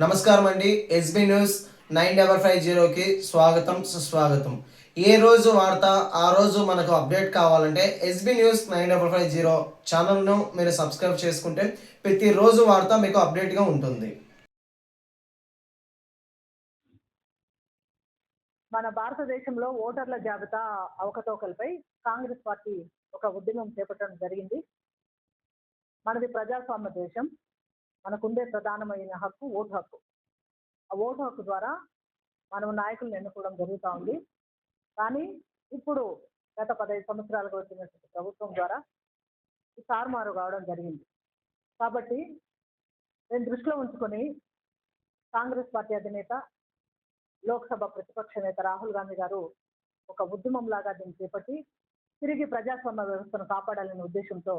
నమస్కారం అండి SB news nine double five జీరోకి స్వాగతం సుస్వాగతం. ఏ రోజు వార్త ఆ రోజు మనకు అప్డేట్ కావాలంటే SB news nine double five zero ఛానల్ను మీరు సబ్స్క్రైబ్ చేసుకుంటే ప్రతిరోజు వార్త మీకు అప్డేట్గా ఉంటుంది. మన భారతదేశంలో ఓటర్ల జాబితా అవకతవకలపై కాంగ్రెస్ పార్టీ ఒక ఉద్యమం చేపట్టడం జరిగింది. మనది ప్రజాస్వామ్య దేశం. మనకుండే ప్రధానమైన హక్కు ఓటు హక్కు. ఆ ఓటు హక్కు ద్వారా మనం నాయకులను ఎన్నుకోవడం జరుగుతూ ఉంది. కానీ ఇప్పుడు గత పదహైదు సంవత్సరాలుగా వచ్చినటువంటి ప్రభుత్వం ద్వారా ఈ తారుమారు కావడం జరిగింది. కాబట్టి నేను దృష్టిలో ఉంచుకొని కాంగ్రెస్ పార్టీ అధినేత లోక్సభ ప్రతిపక్ష నేత రాహుల్ గాంధీ గారు ఒక ఉద్యమం లాగా దీన్ని చేపట్టి తిరిగి ప్రజాస్వామ్య వ్యవస్థను కాపాడాలనే ఉద్దేశంతో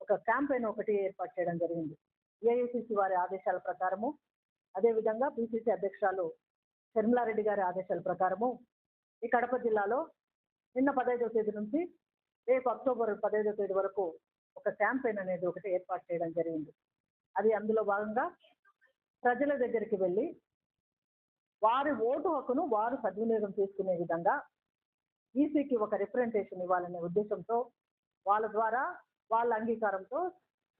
ఒక క్యాంపెయిన్ ఒకటి ఏర్పాటు చేయడం జరిగింది. ఏఐసిసి వారి ఆదేశాల ప్రకారము అదేవిధంగా పిసిసి అధ్యక్షురాలు శర్మిలారెడ్డి గారి ఆదేశాల ప్రకారము ఈ కడప జిల్లాలో నిన్న పదహైదవ తేదీ నుంచి రేపు అక్టోబర్ పదహైదవ తేదీ వరకు ఒక క్యాంపెయిన్ అనేది ఒకటి ఏర్పాటు చేయడం జరిగింది. అది అందులో భాగంగా ప్రజల దగ్గరికి వెళ్ళి వారి ఓటు హక్కును వారు సద్వినియోగం చేసుకునే విధంగా ఈసీకి ఒక రిప్రజెంటేషన్ ఇవ్వాలనే ఉద్దేశంతో వాళ్ళ ద్వారా వాళ్ళ అంగీకారంతో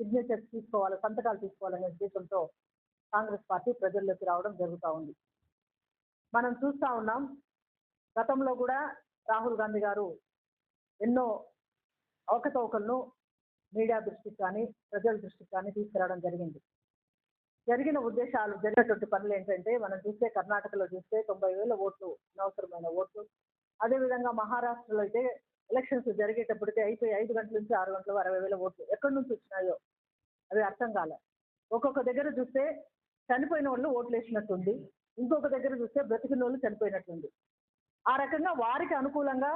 సిగ్నేచర్స్ తీసుకోవాలి సంతకాలు తీసుకోవాలనే ఉద్దేశంతో కాంగ్రెస్ పార్టీ ప్రజల్లోకి రావడం జరుగుతూ ఉంది. మనం చూస్తూ ఉన్నాం గతంలో కూడా రాహుల్ గాంధీ గారు ఎన్నో అవకతవకలను మీడియా దృష్టికి కానీ ప్రజల దృష్టికి కానీ తీసుకురావడం జరిగింది. జరిగిన ఉద్దేశాలు జరిగినటువంటి పనులు ఏంటంటే మనం చూస్తే కర్ణాటకలో చూస్తే తొంభై వేల ఓట్లు అనవసరమైన ఓట్లు. అదేవిధంగా మహారాష్ట్రలో అయితే ఎలక్షన్స్ జరిగేటప్పటికే అయిపోయి ఐదు గంటల నుంచి ఆరు గంటల అరవై వేల ఓట్లు ఎక్కడి నుంచి వచ్చినాయో అవి అర్థం కాలే. ఒక్కొక్క దగ్గర చూస్తే చనిపోయిన వాళ్ళు ఓట్లు వేసినట్టుంది. ఇంకొక దగ్గర చూస్తే బ్రతికిన వాళ్ళు చనిపోయినట్టుంది. ఆ రకంగా వారికి అనుకూలంగా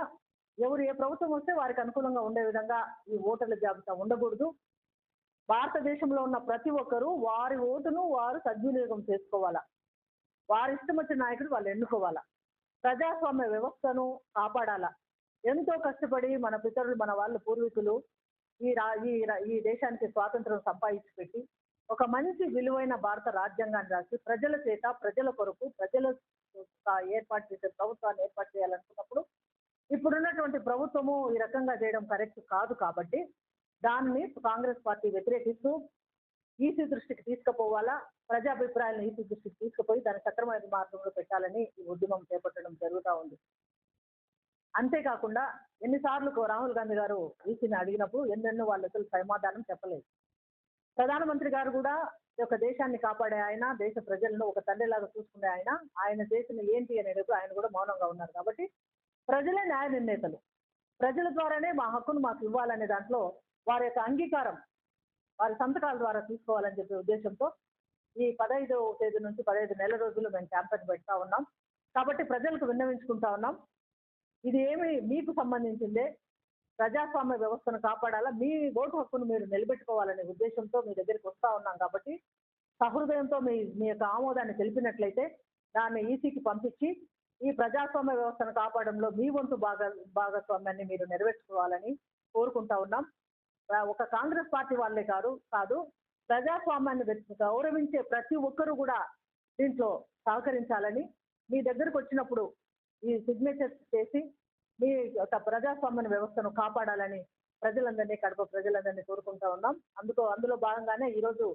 ఎవరు ఏ ప్రభుత్వం వస్తే వారికి అనుకూలంగా ఉండే విధంగా ఈ ఓటర్ల జాబితా ఉండకూడదు. భారతదేశంలో ఉన్న ప్రతి ఒక్కరూ వారి ఓటును వారు సద్వినియోగం చేసుకోవాలా? వారి ఇష్టం వచ్చిన నాయకుడు వాళ్ళు ఎన్నుకోవాలా? ప్రజాస్వామ్య వ్యవస్థను కాపాడాలా? ఎంతో కష్టపడి మన పితరులు మన వాళ్ళ పూర్వీకులు ఈ రా ఈ ఈ దేశానికి స్వాతంత్రం సంపాదించి పెట్టి ఒక మంచి విలువైన భారత రాజ్యాంగాన్ని రాసి ప్రజల చేత ప్రజల కొరకు ప్రజల ఏర్పాటు చేసే ప్రభుత్వాన్ని ఏర్పాటు చేయాలనుకున్నప్పుడు ఇప్పుడున్నటువంటి ప్రభుత్వము ఈ రకంగా చేయడం కరెక్ట్ కాదు కాబట్టి దాన్ని కాంగ్రెస్ పార్టీ వ్యతిరేకిస్తూ ఈసీ దృష్టికి తీసుకుపోవాలా ప్రజాభిప్రాయాలను ఈసీ దృష్టికి తీసుకుపోయి దాన్ని సక్రమైన మార్గంలో పెట్టాలని ఈ ఉద్యమం చేపట్టడం జరుగుతూ ఉంది. అంతేకాకుండా ఎన్నిసార్లు రాహుల్ గాంధీ గారు ఈసీని అడిగినప్పుడు ఎన్నెన్నో వాళ్ళు అసలు సమాధానం చెప్పలేదు. ప్రధానమంత్రి గారు కూడా ఒక దేశాన్ని కాపాడే ఆయన దేశ ప్రజలను ఒక తండ్రిలాగా చూసుకునే ఆయన ఆయన చేసిన ఏంటి అనేది ఆయన కూడా మౌనంగా ఉన్నారు కాబట్టి ప్రజలే న్యాయ నిర్ణేతలు. ప్రజల ద్వారానే మా హక్కును మాకు ఇవ్వాలనే దాంట్లో వారి యొక్క అంగీకారం వారి సంతకాల ద్వారా తీసుకోవాలని చెప్పే ఉద్దేశంతో ఈ పదహైదవ తేదీ నుంచి పదహైదు నెల రోజులు మేము క్యాంపెయిన్ పెడతా ఉన్నాం. కాబట్టి ప్రజలకు విన్నవించుకుంటా ఉన్నాం. ఇది ఏమి మీకు సంబంధించిందే. ప్రజాస్వామ్య వ్యవస్థను కాపాడాలా? మీ ఓటు హక్కును మీరు నిలబెట్టుకోవాలనే ఉద్దేశంతో మీ దగ్గరికి వస్తూ ఉన్నాం కాబట్టి సహృదయంతో మీ మీ యొక్క ఆమోదాన్ని తెలిపినట్లయితే దాన్ని ఈసీకి పంపించి ఈ ప్రజాస్వామ్య వ్యవస్థను కాపాడంలో మీ వంతు భాగ భాగస్వామ్యాన్ని మీరు నెరవేర్చుకోవాలని కోరుకుంటా ఉన్నాం. ఒక కాంగ్రెస్ పార్టీ వాళ్ళే కాదు కాదు ప్రజాస్వామ్యాన్ని గౌరవించే ప్రతి ఒక్కరూ కూడా దీంట్లో సహకరించాలని మీ దగ్గరకు వచ్చినప్పుడు ఈ సిగ్నేచర్ చేసి మీ యొక్క ప్రజాస్వామ్య వ్యవస్థను కాపాడాలని ప్రజలందరినీ కడప ప్రజలందరినీ కోరుకుంటా ఉన్నాం. అందుకు అందులో భాగంగానే ఈరోజు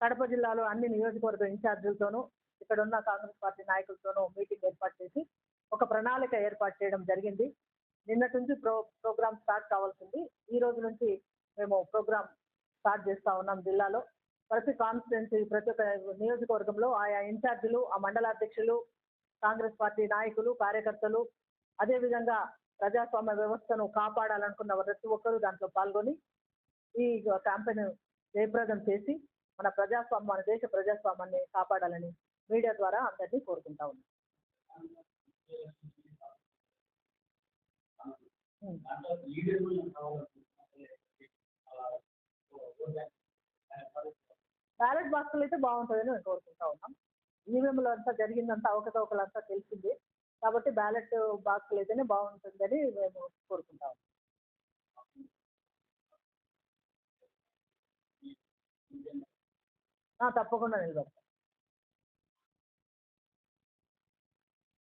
కడప జిల్లాలో అన్ని నియోజకవర్గ ఇన్ఛార్జీలతోనూ ఇక్కడ ఉన్న కాంగ్రెస్ పార్టీ నాయకులతోనూ మీటింగ్ ఏర్పాటు చేసి ఒక ప్రణాళిక ఏర్పాటు చేయడం జరిగింది. నిన్నటి నుంచి ప్రో ప్రోగ్రామ్ స్టార్ట్ కావాల్సింది. ఈ రోజు నుంచి మేము ప్రోగ్రామ్ స్టార్ట్ చేస్తూ ఉన్నాం జిల్లాలో. ప్రతి కాన్స్టిట్యున్సీ ప్రతి ఒక్క నియోజకవర్గంలో ఆయా ఇన్ఛార్జీలు ఆ మండల అధ్యక్షులు కాంగ్రెస్ పార్టీ నాయకులు కార్యకర్తలు అదేవిధంగా ప్రజాస్వామ్య వ్యవస్థను కాపాడాలనుకున్న ప్రతి ఒక్కరూ దాంట్లో పాల్గొని ఈ క్యాంపెయిన్ జయప్రదం చేసి మన ప్రజాస్వామ్య మన దేశ ప్రజాస్వామ్యాన్ని కాపాడాలని మీడియా ద్వారా అందరినీ కోరుకుంటా ఉన్నాం. బ్యాలెట్ బాక్సులు అయితే బాగుంటుందని మేము కోరుకుంటా ఉన్నాం ఈవీఎంలు అంతా జరిగిందంతా అవకతవకలంతా తెలిసింది. కాబట్టి బ్యాలెట్ బాక్సులు అయితేనే బాగుంటుందని మేము కోరుకుంటాం. తప్పకుండా నిలబడతాం.